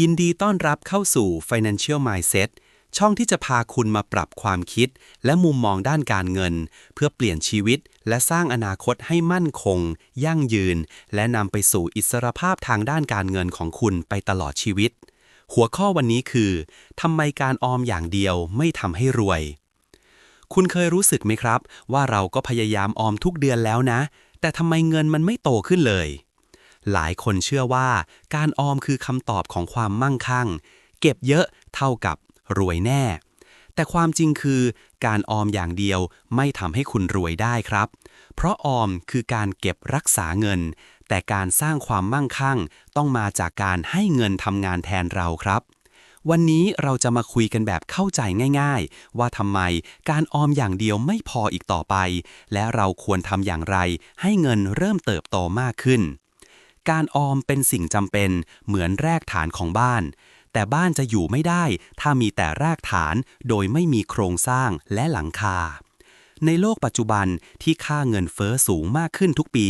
ยินดีต้อนรับเข้าสู่ Financial Mindset ช่องที่จะพาคุณมาปรับความคิด และมุมมองด้านการเงิน เพื่อเปลี่ยนชีวิต และสร้างอนาคตให้มั่นคง ยั่งยืน และนำไปสู่อิสรภาพทางด้านการเงินของคุณไปตลอดชีวิต หัวข้อวันนี้คือทำไมการออมอย่างเดียวไม่ทำให้รวย คุณเคยรู้สึกไหมครับ ว่าเราก็พยายามออมทุกเดือนแล้วนะ แต่ทำไมเงินมันไม่โตขึ้นเลย หลายคนเชื่อว่า การออมคือคำตอบของความมั่งคั่ง เก็บเยอะเท่ากับรวยแน่ แต่ความจริงคือ การออมอย่างเดียวไม่ทำให้คุณรวยได้ครับ เพราะออมคือการเก็บรักษาเงิน แต่การสร้างความมั่งคั่ง ต้องมาจากการให้เงินทำงานแทนเราครับวันนี้เราจะมาคุยกันแบบเข้าใจง่าย ๆ ว่าทำไมการออมอย่างเดียวไม่พออีกต่อไป และเราควรทำอย่างไรให้เงินเริ่มเติบโตมากขึ้น การออมเป็นสิ่งจำเป็นเหมือนแรกฐานของบ้าน แต่บ้านจะอยู่ไม่ได้ ถ้ามีแต่รากฐานโดยไม่มีโครงสร้างและหลังคา ในโลกปัจจุบันที่ค่าเงินเฟ้อสูงมากขึ้นทุกปี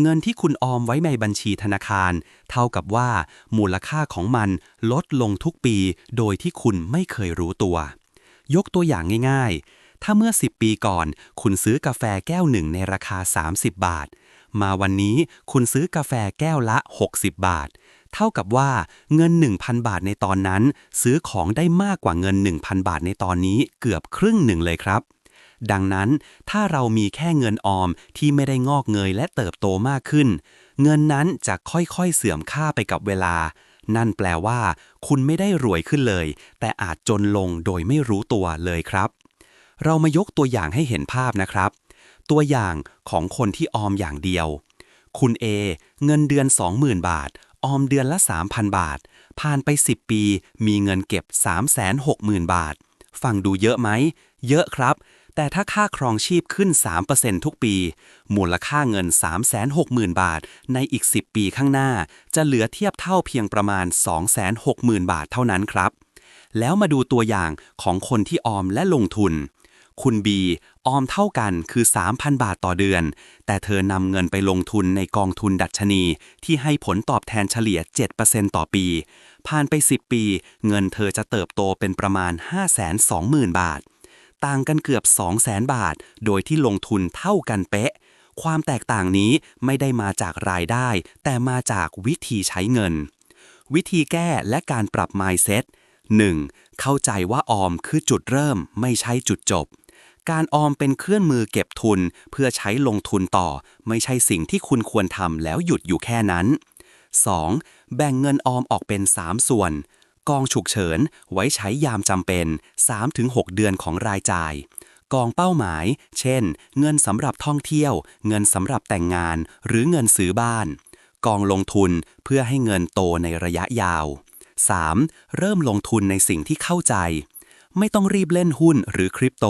เงินที่คุณออมไว้ในบัญชีธนาคาร เท่ากับว่า มูลค่าของมันลดลงทุกปี โดยที่คุณไม่เคยรู้ตัว ยกตัวอย่างง่าย ๆ ถ้าเมื่อ 10 ปีก่อน คุณซื้อกาแฟแก้วหนึ่งในราคา 30 บาท มาวันนี้คุณซื้อกาแฟแก้วละ 60 บาท เท่ากับว่าเงิน 1,000 บาทในตอนนั้น ซื้อของได้มากกว่าเงิน 1,000 บาทในตอนนี้เกือบครึ่งหนึ่งเลยครับ ดังนั้นถ้าเรามีแค่เงินออมที่ไม่ได้งอกเงยและเติบโตมากขึ้น เงินนั้นจะค่อยๆเสื่อมค่าไปกับเวลา นั่นแปลว่า คุณไม่ได้รวยขึ้นเลย แต่อาจจนลงโดยไม่รู้ตัวเลยครับเรามายกตัวอย่างให้เห็นภาพนะครับ ตัวอย่างของคนที่ออมอย่างเดียว คุณ A เงินเดือน 20,000 บาท ออมเดือนละ 3,000 บาท ผ่านไป 10 ปี มีเงินเก็บ 360,000 บาท ฟังดูเยอะไหม เยอะครับ แต่ถ้าค่าครองชีพขึ้น 3%ทุกปี มูลค่าเงิน 360,000 บาท ในอีก 10 ปีข้างหน้า จะเหลือเทียบเท่าเพียงประมาณ 260,000 บาทเท่านั้นครับ แล้วมาดูตัวอย่างของคนที่ออมและลงทุน คุณบีออมเท่ากันคือ 3,000 บาทต่อเดือน แต่เธอนำเงินไปลงทุนในกองทุนดัชนี ที่ให้ผลตอบแทนเฉลี่ย 7%ต่อปี ผ่านไป 10 ปี เงินเธอจะเติบโตเป็นประมาณ 520,000 บาท ต่างกันเกือบ 200,000 บาท โดยที่ลงทุนเท่ากันเป๊ะ ความแตกต่างนี้ไม่ได้มาจากรายได้ แต่มาจากวิธีใช้เงิน วิธีแก้และการปรับ mindset 1. เข้าใจว่าออมคือจุดเริ่มไม่ใช่จุดจบ การออมเป็นเครื่องมือเก็บทุน เพื่อใช้ลงทุนต่อ ไม่ใช่สิ่งที่คุณควรทำแล้วหยุดอยู่แค่นั้น 2. แบ่งเงินออมออกเป็น 3 ส่วน กองฉุกเฉิน ไว้ใช้ยามจำเป็น 3-6 เดือนของรายจ่าย กองเป้าหมาย เช่น เงินสำหรับท่องเที่ยว เงินสำหรับแต่งงาน หรือเงินซื้อบ้าน กองลงทุนเพื่อให้เงินโตในระยะยาว 3. เริ่มลงทุนในสิ่งที่เข้าใจ ไม่ต้องรีบเล่นหุ้นหรือคริปโต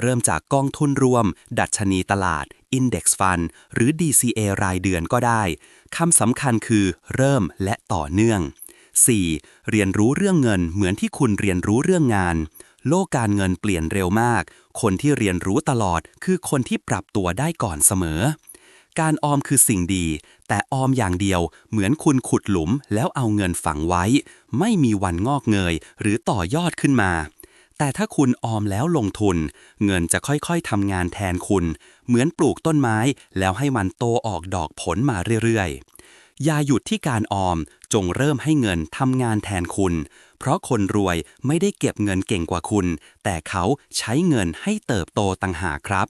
เริ่มจากกองทุนรวม ดัชนีตลาด Index Fund หรือ DCA รายเดือนก็ได้คำสำคัญคือ เริ่มและต่อเนื่อง 4. เรียนรู้เรื่องเงินเหมือนที่คุณเรียนรู้เรื่องงาน โลกการเงินเปลี่ยนเร็วมาก คนที่เรียนรู้ตลอดคือคนที่ปรับตัวได้ก่อนเสมอ การออมคือสิ่งดี แต่ออมอย่างเดียวเหมือนคุณขุดหลุมแล้วเอาเงินฝังไว้ ไม่มีวันงอกเงย หรือต่อยอดขึ้นมา แต่ถ้าคุณออมแล้วลงทุน เงินจะค่อยๆทำงานแทนคุณ เหมือนปลูกต้นไม้ แล้วให้มันโตออกดอกผลมาเรื่อยๆ อย่าหยุดที่การออมจงเริ่มให้เงินทำงานแทนคุณ เพราะคนรวยไม่ได้เก็บเงินเก่งกว่าคุณ แต่เขาใช้เงินให้เติบโตต่างหากครับ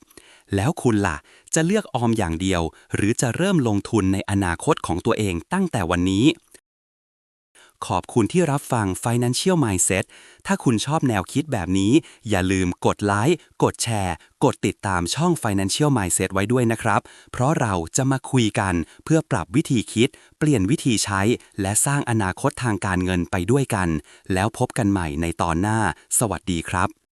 แล้วคุณล่ะ จะเลือกออมอย่างเดียว หรือจะเริ่มลงทุนในอนาคตของตัวเองตั้งแต่วันนี้ ขอบคุณที่รับฟัง Financial Mindset ถ้าคุณชอบแนวคิดแบบนี้ อย่าลืมกดไลค์ กดแชร์ กดติดตามช่อง Financial Mindset ไว้ด้วยนะครับ เพราะเราจะมาคุยกันเพื่อปรับวิธีคิด เปลี่ยนวิธีใช้ และสร้างอนาคตทางการเงินไปด้วยกัน แล้วพบกันใหม่ในตอนหน้า สวัสดีครับ